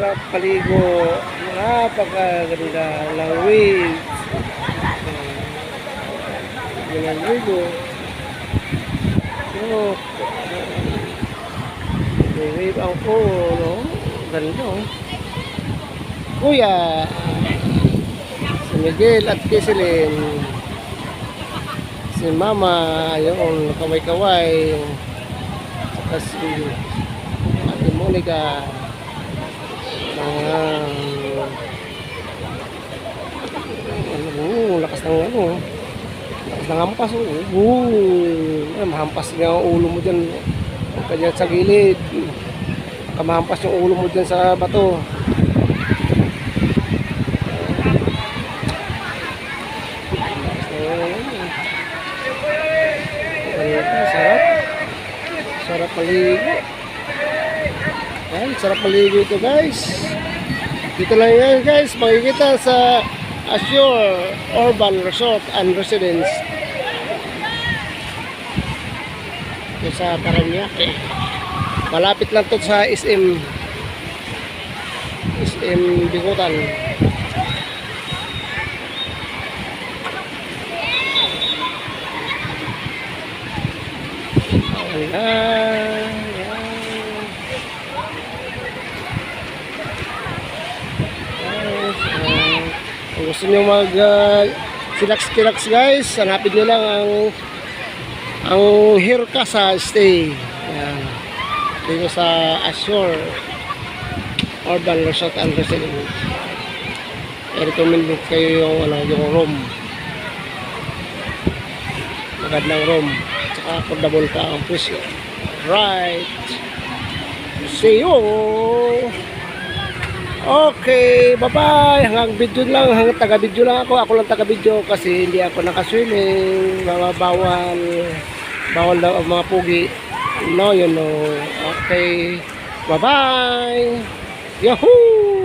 sarap paligo. Napakaganda ng waves. Yan ang ligo. So, may wave ang po, no? Ganda, oh. Kuya, si Miguel at Kisilin, si Mama, yung kaway-kaway, saka si Monica, mga ano, oh, lakas ng ano, lakas ng hampas, oh, oh, ay, mahampas nga ang ulo mo dyan, huwag ka dyan sa gilid, baka yung ulo mo dyan sa bato. Ayan, sarap. Sarap maligo. Ayan, sarap maligo ito guys. Dito lang yan guys, makikita sa Assure Urban Resort and Residence. Ito sa Paranaque. Malapit lang to sa SM SM Bigutan. Ayan. Gusto nyo mag uh, silax-kilax guys, hanapin nyo lang ang ang Hirka sa stay. Ayan. Dito sa Assure Urban Resort and Residence. I-recommend kayo yung, ano, yung room. Magandang room. Tsaka affordable ka ang presyo. Right. See you! Okay, bye-bye. Hanggang video lang, hanggang taga-video lang ako. Ako lang taga-video kasi hindi ako nakaswimming. Mga bawal. Bawal daw ang mga pugi. No, you know. Okay. Bye-bye. Yahoo!